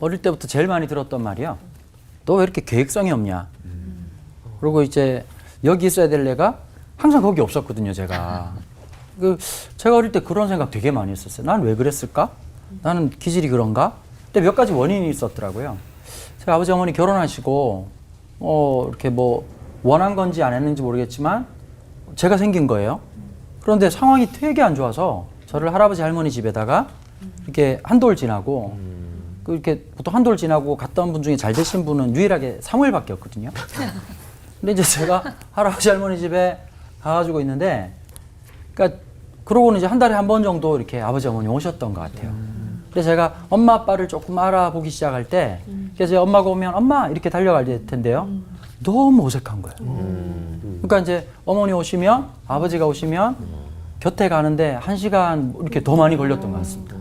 어릴 때부터 제일 많이 들었던 말이야. 너 왜 이렇게 계획성이 없냐? 그리고 이제 여기 있어야 될 애가 항상 거기 없었거든요, 제가. 그 제가 어릴 때 그런 생각 되게 많이 했었어요. 난 왜 그랬을까? 나는 기질이 그런가? 근데 몇 가지 원인이 있었더라고요. 제 아버지 어머니 결혼하시고 어 이렇게 뭐 원한 건지 안 했는지 모르겠지만 제가 생긴 거예요. 그런데 상황이 되게 안 좋아서 저를 할아버지 할머니 집에다가 이렇게 한 돌 지나고 그 이렇게 보통 한 돌 지나고 갔던 분 중에 잘 되신 분은 유일하게 사무엘밖에 없거든요. 근데 이제 제가 할아버지 할머니 집에 가가지고 있는데, 그러니까 그러고는 이제 한 달에 한 번 정도 이렇게 아버지 어머니 오셨던 것 같아요. 근데 제가 엄마 아빠를 조금 알아보기 시작할 때, 그래서 엄마가 오면 엄마 이렇게 달려갈 텐데요. 너무 어색한 거예요. 그러니까 이제 어머니 오시면 아버지가 오시면 곁에 가는데 한 시간 이렇게 더 많이 걸렸던 것 같습니다.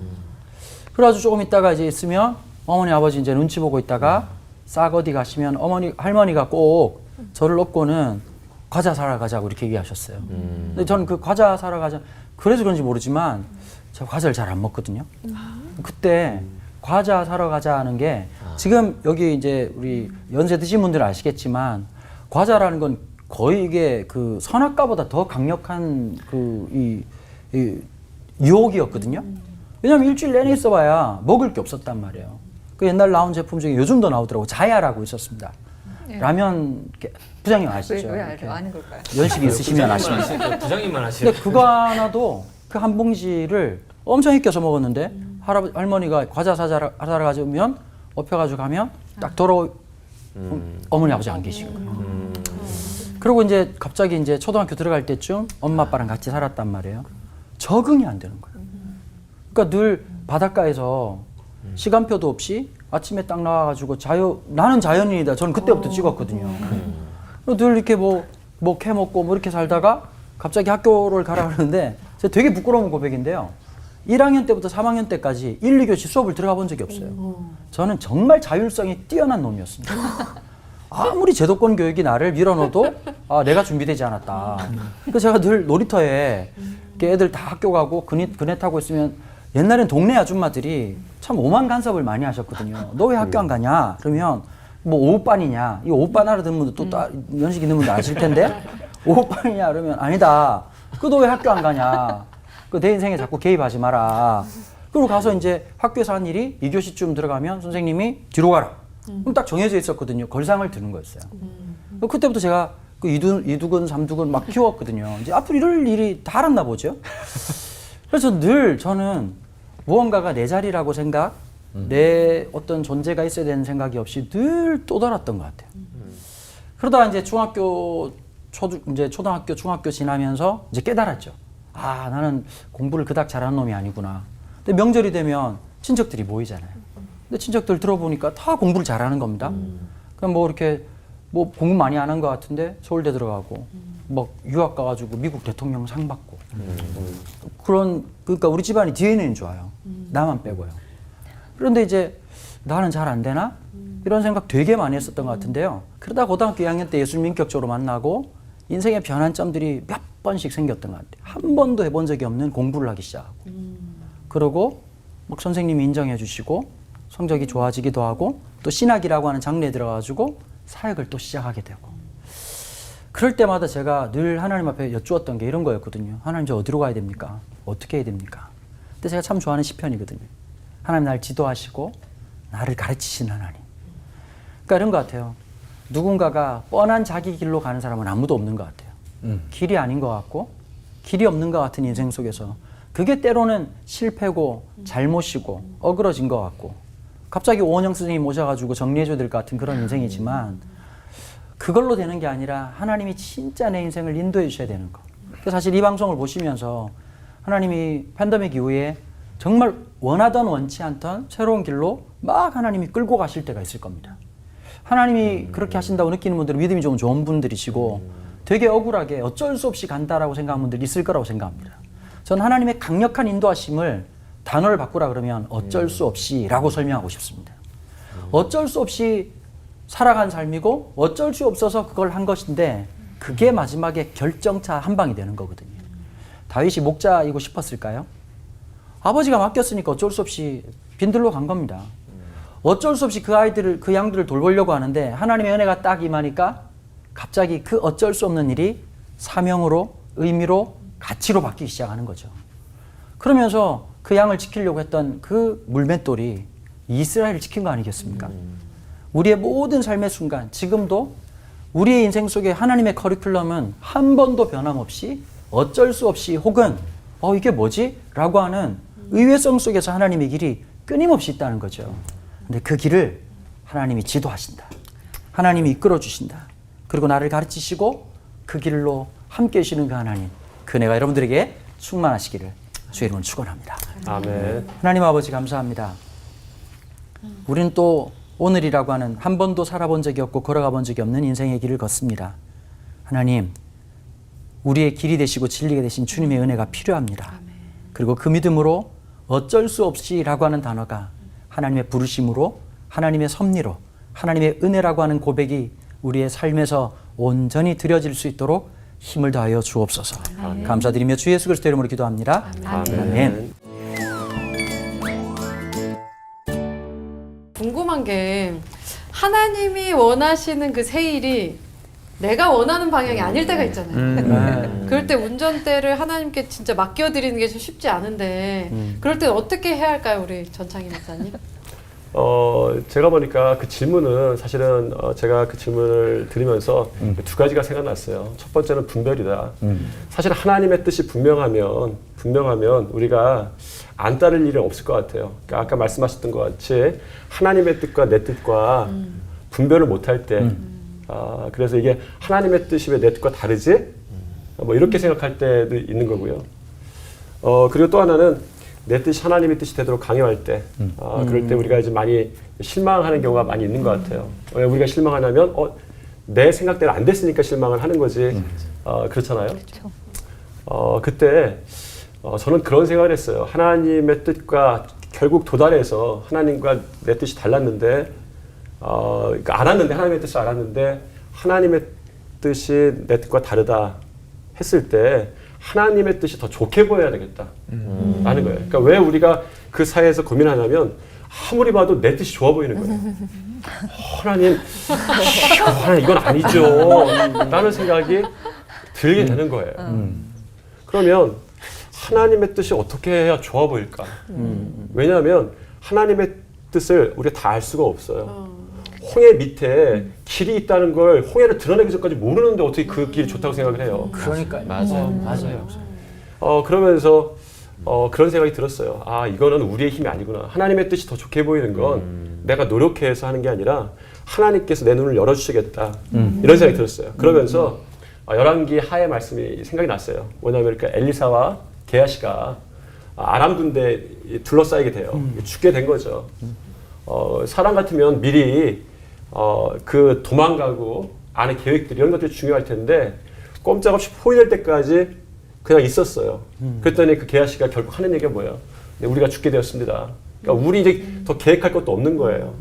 그래가지고 조금 있다가 이제 있으면 어머니 아버지 이제 눈치 보고 있다가 싹 어디 가시면 어머니 할머니가 꼭 저를 업고는 과자 사러 가자고 이렇게 얘기하셨어요. 근데 저는 그 과자 사러 가자 그래서 그런지 모르지만 제가 과자를 잘 안 먹거든요. 그때 과자 사러 가자 하는 게 지금 여기 이제 우리 연세 드신 분들 은 아시겠지만 과자라는 건 거의 이게 그 선악과보다 더 강력한 그이 이 유혹이었거든요. 왜냐면 일주일 내내 있어봐야 먹을 게 없었단 말이에요. 그 옛날 나온 제품 중에 요즘도 나오더라고 자야라고 있었습니다. 라면 이렇게 부장님 아시죠? 왜, 왜 이렇게 알아요? 아는 걸까요? 연식이 있으시면. 아시죠? 부장님만 아시죠? 근데 그거 하나도 그 한 봉지를 엄청 익혀서 먹었는데 할아버지 할머니가 과자 사자라 사러 가져오면 업혀가지고 가면 딱 돌아 어머니 아버지 안 계시고 그리고 이제 갑자기 이제 초등학교 들어갈 때쯤 엄마 아빠랑 같이 살았단 말이에요 적응이 안 되는 거예요 그러니까 늘 바닷가에서 시간표도 없이 아침에 딱 나와가지고 자유 나는 자연인이다 저는 그때부터 찍었거든요 그리고 늘 이렇게 뭐, 뭐 캐먹고 뭐 이렇게 살다가 갑자기 학교를 가라 그러는데 제가 되게 부끄러운 고백인데요. 1학년 때부터 3학년 때까지 1, 2교시 수업을 들어가 본 적이 없어요. 저는 정말 자율성이 뛰어난 놈이었습니다. 아무리 제도권 교육이 나를 밀어넣어도 아, 내가 준비되지 않았다. 그래서 제가 늘 놀이터에 이렇게 애들 다 학교 가고 그네, 그네 타고 있으면 옛날엔 동네 아줌마들이 참 오만 간섭을 많이 하셨거든요. 너 왜 학교 안 가냐? 그러면 뭐 오후반이냐? 이 오후반 알아듣는 분들 또 따, 연식 있는 분들 아실 텐데 오후반이냐? 그러면 아니다. 그 너 왜 학교 안 가냐? 그 내 인생에 자꾸 개입하지 마라. 그리고 가서 이제 학교에서 한 일이 2교시쯤 들어가면 선생님이 뒤로 가라. 그럼 딱 정해져 있었거든요. 걸상을 드는 거였어요. 그때부터 제가 그 이두, 이두근, 삼두근 막 키웠거든요. 이제 앞으로 이럴 일이 다 알았나 보죠. 그래서 늘 저는 무언가가 내 자리라고 생각, 내 어떤 존재가 있어야 되는 생각이 없이 늘 떠돌았던 것 같아요. 그러다 이제 중학교, 초, 이제 초등학교, 중학교 지나면서 이제 깨달았죠. 아, 나는 공부를 그닥 잘하는 놈이 아니구나. 근데 명절이 되면 친척들이 모이잖아요. 근데 친척들 들어보니까 다 공부를 잘하는 겁니다. 그럼 뭐 이렇게 뭐 공부 많이 안 한 것 같은데 서울대 들어가고 뭐 유학 가가지고 미국 대통령 상 받고. 그런 그러니까 우리 집안이 DNA는 좋아요. 나만 빼고요. 그런데 이제 나는 잘 안 되나? 이런 생각 되게 많이 했었던 것 같은데요. 그러다 고등학교 2학년 때 예술 민격적으로 만나고 인생의 변환점들이 몇 번씩 생겼던 것 같아요. 한 번도 해본 적이 없는 공부를 하기 시작하고. 그러고 막 선생님이 인정해 주시고 성적이 좋아지기도 하고 또 신학이라고 하는 장르에 들어가지고 사역을 또 시작하게 되고 그럴 때마다 제가 늘 하나님 앞에 여쭈었던 게 이런 거였거든요. 하나님 저 어디로 가야 됩니까? 어떻게 해야 됩니까? 근데 제가 참 좋아하는 시편이거든요. 하나님 날 지도하시고 나를 가르치신 하나님. 그러니까 이런 것 같아요. 누군가가 뻔한 자기 길로 가는 사람은 아무도 없는 것 같아요. 길이 아닌 것 같고 길이 없는 것 같은 인생 속에서 그게 때로는 실패고 잘못이고 어그러진 것 같고 갑자기 오원영 선생님 모셔가지고 정리해줘야 될 것 같은 그런 인생이지만 그걸로 되는 게 아니라 하나님이 진짜 내 인생을 인도해 주셔야 되는 거. 사실 이 방송을 보시면서 하나님이 팬데믹 이후에 정말 원하던 원치 않던 새로운 길로 막 하나님이 끌고 가실 때가 있을 겁니다. 하나님이 그렇게 하신다고 느끼는 분들은 믿음이 좀 좋은 분들이시고 되게 억울하게 어쩔 수 없이 간다라고 생각하는 분들이 있을 거라고 생각합니다. 저는 하나님의 강력한 인도하심을 단어를 바꾸라 그러면 어쩔 수 없이라고 설명하고 싶습니다. 어쩔 수 없이 살아간 삶이고 어쩔 수 없어서 그걸 한 것인데 그게 마지막에 결정차 한 방이 되는 거거든요. 다윗이 목자이고 싶었을까요? 아버지가 맡겼으니까 어쩔 수 없이 빈들로 간 겁니다. 어쩔 수 없이 그 아이들을 그 양들을 돌보려고 하는데 하나님의 은혜가 딱 임하니까 갑자기 그 어쩔 수 없는 일이 사명으로 의미로 가치로 바뀌기 시작하는 거죠. 그러면서 그 양을 지키려고 했던 그 물맷돌이 이스라엘을 지킨 거 아니겠습니까? 우리의 모든 삶의 순간, 지금도 우리의 인생 속에 하나님의 커리큘럼은 한 번도 변함없이 어쩔 수 없이 혹은 어, 이게 뭐지? 라고 하는 의외성 속에서 하나님의 길이 끊임없이 있다는 거죠. 근데 그 길을 하나님이 지도하신다. 하나님이 이끌어 주신다. 그리고 나를 가르치시고 그 길로 함께 하시는 그 하나님. 그 은혜가 여러분들에게 충만하시기를 주의 이름으로 축원합니다. 아멘. 하나님 아버지 감사합니다. 우리는 또 오늘이라고 하는 한 번도 살아본 적이 없고 걸어가 본 적이 없는 인생의 길을 걷습니다. 하나님, 우리의 길이 되시고 진리가 되신 주님의 은혜가 필요합니다. 그리고 그 믿음으로 어쩔 수 없이라고 하는 단어가 하나님의 부르심으로 하나님의 섭리로 하나님의 은혜라고 하는 고백이 우리의 삶에서 온전히 드려질 수 있도록 힘을 다하여 주옵소서. 감사드리며 주 예수 그리스도 이름으로 기도합니다. 아멘. 궁금한 게 하나님이 원하시는 그 세일이 내가 원하는 방향이 아닐 때가 있잖아요. 네. 그럴 때 운전대를 하나님께 진짜 맡겨드리는 게 쉽지 않은데 그럴 때 어떻게 해야 할까요, 우리 전창희 목사님? 어, 제가 보니까 그 질문은 사실은 어, 제가 그 질문을 들으면서 두 가지가 생각났어요. 첫 번째는 분별이다. 사실 하나님의 뜻이 분명하면 분명하면 우리가 안 따를 일은 없을 것 같아요. 그러니까 아까 말씀하셨던 것 같이 하나님의 뜻과 내 뜻과 분별을 못할 때, 아, 그래서 이게 하나님의 뜻이 왜 내 뜻과 다르지? 뭐 이렇게 생각할 때도 있는 거고요. 어, 그리고 또 하나는 내 뜻이 하나님의 뜻이 되도록 강요할 때, 아, 그럴 때 우리가 이제 많이 실망하는 경우가 많이 있는 것 같아요. 왜 우리가 실망하냐면, 어, 내 생각대로 안 됐으니까 실망을 하는 거지. 어, 그렇잖아요. 어, 그때 어, 저는 그런 생각을 했어요. 하나님의 뜻과 결국 도달해서 하나님과 내 뜻이 달랐는데, 어, 그러니까 알았는데 하나님의 뜻을 알았는데 하나님의 뜻이 내 뜻과 다르다 했을 때 하나님의 뜻이 더 좋게 보여야 되겠다. 라는 거예요. 그러니까 왜 우리가 그 사이에서 고민하냐면 아무리 봐도 내 뜻이 좋아 보이는 거예요. 어, 하나님, 하나님 이건 아니죠. 라는 생각이 들게 되는 거예요. 그러면 하나님의 뜻이 어떻게 해야 좋아 보일까? 왜냐하면 하나님의 뜻을 우리가 다 알 수가 없어요. 홍해 밑에 길이 있다는 걸 홍해를 드러내기 전까지 모르는데 어떻게 그 길이 좋다고 생각을 해요. 그러니까요. 맞아요. 맞아요. 어, 그러면서 어, 그런 생각이 들었어요. 아, 이거는 우리의 힘이 아니구나. 하나님의 뜻이 더 좋게 보이는 건 내가 노력해서 하는 게 아니라 하나님께서 내 눈을 열어주시겠다. 이런 생각이 들었어요. 그러면서 어, 열왕기 하의 말씀이 생각이 났어요. 뭐냐면 그러니까 엘리사와 게하시가 아람 군대에 둘러싸이게 돼요. 죽게 된 거죠. 어, 사람 같으면 미리 어, 그 도망가고 안에 계획들 이런 것들이 중요할 텐데 꼼짝없이 포위될 때까지 그냥 있었어요. 그랬더니 그 게하시가 결국 하는 얘기가 뭐예요? 네, 우리가 죽게 되었습니다. 그러니까 우리 이제 더 계획할 것도 없는 거예요.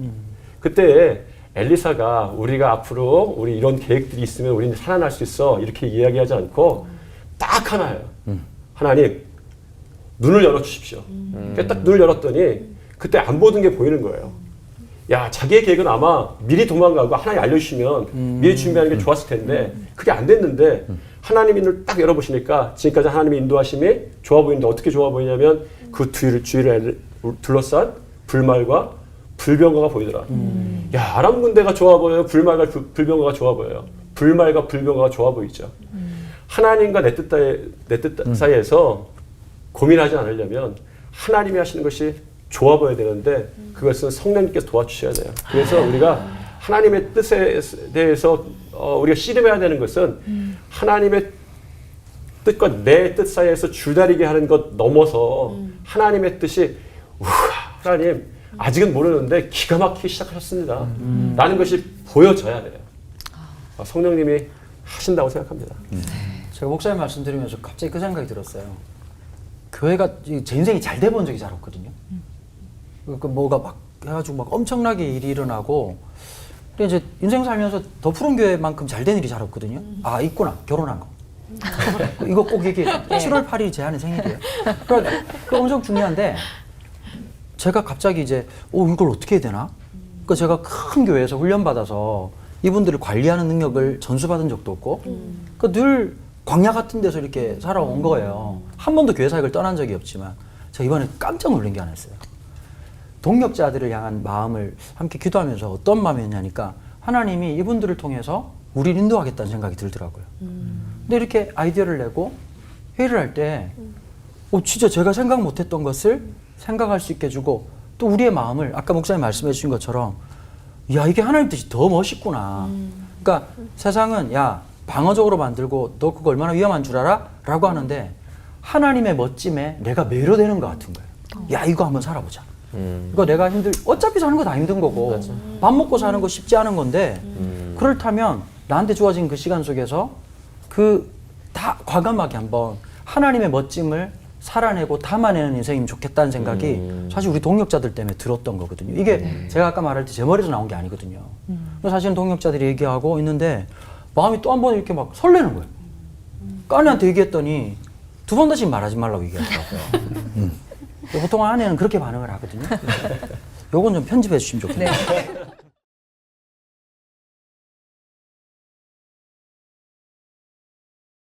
그때 엘리사가 우리가 앞으로 우리 이런 계획들이 있으면 우리는 살아날 수 있어 이렇게 이야기하지 않고 딱 하나예요. 하나님 눈을 열어 주십시오. 그러니까 딱 눈을 열었더니 그때 안 보던 게 보이는 거예요. 야, 자기의 계획은 아마 미리 도망가고 하나님 알려주시면 미리 준비하는 게 좋았을 텐데 그게 안 됐는데 하나님이 눈을 딱 열어보시니까 지금까지 하나님의 인도하심이 좋아 보이는데 어떻게 좋아 보이냐면 그 뒤를 주위를 둘러싼 불말과 불병거가 보이더라. 야, 아람 군대가 좋아 보여요. 불말과 불- 불병거가 좋아 보여요. 불말과 불병거가 좋아 보이죠. 하나님과 내 뜻, 내뜻 사이에서 고민하지 않으려면 하나님이 하시는 것이 좋아 보여야 되는데 그것은 성령님께서 도와주셔야 돼요. 그래서 우리가 하나님의 뜻에 대해서 어, 우리가 씨름해야 되는 것은 하나님의 뜻과 내 뜻 사이에서 줄다리게 하는 것 넘어서 하나님의 뜻이 우와 하나님 아직은 모르는데 기가 막히기 시작하셨습니다. 라는 것이 보여져야 돼요. 어, 성령님이 하신다고 생각합니다. 제가 목사님 말씀 드리면서 갑자기 그 생각이 들었어요. 교회가 이- 제 인생이 잘 돼본 적이 잘 없거든요. 그 뭐가 막 해가지고 막 엄청나게 일이 일어나고 근데 이제 인생 살면서 더 푸른 교회만큼 잘 된 일이 잘 없거든요. 아 있구나 결혼한 거. 이거 꼭 이게 7월 8일 제 아내 생일이에요. 그러니까 그 엄청 중요한데 제가 갑자기 이제 어 이걸 어떻게 해야 되나? 그 제가 큰 교회에서 훈련 받아서 이분들을 관리하는 능력을 전수받은 적도 없고 그늘 광야 같은 데서 이렇게 살아온 거예요. 한 번도 교회 사역을 떠난 적이 없지만 제가 이번에 깜짝 놀란 게 하나 있어요. 동력자들을 향한 마음을 함께 기도하면서 어떤 마음이었냐니까 하나님이 이분들을 통해서 우리를 인도하겠다는 생각이 들더라고요. 근데 이렇게 아이디어를 내고 회의를 할 때, 어, 진짜 제가 생각 못했던 것을 생각할 수 있게 해주고 또 우리의 마음을 아까 목사님 말씀해 주신 것처럼 야 이게 하나님 뜻이 더 멋있구나. 그러니까 세상은 야 방어적으로 만들고 너 그거 얼마나 위험한 줄 알아? 라고 하는데 하나님의 멋짐에 내가 매료되는 것 같은 거예요. 야 이거 한번 살아보자. 음. 이거 내가 힘들 어차피 사는 거 다 힘든 거고 밥 먹고 사는 거 쉽지 않은 건데 음. 그렇다면 나한테 주어진 그 시간 속에서 그 다 과감하게 한번 하나님의 멋짐을 살아내고 담아내는 인생이면 좋겠다는 생각이 음. 사실 우리 동력자들 때문에 들었던 거거든요. 이게 제가 아까 말할 때 제 머리에서 나온 게 아니거든요. 근데 사실은 동력자들이 얘기하고 있는데 마음이 또 한 번 이렇게 막 설레는 거예요. 까니한테 얘기했더니 두 번 다시 말하지 말라고 얘기하더라고요. 음. 보통 아내는 그렇게 반응을 하거든요. 요건 좀 편집해 주시면 좋겠네요.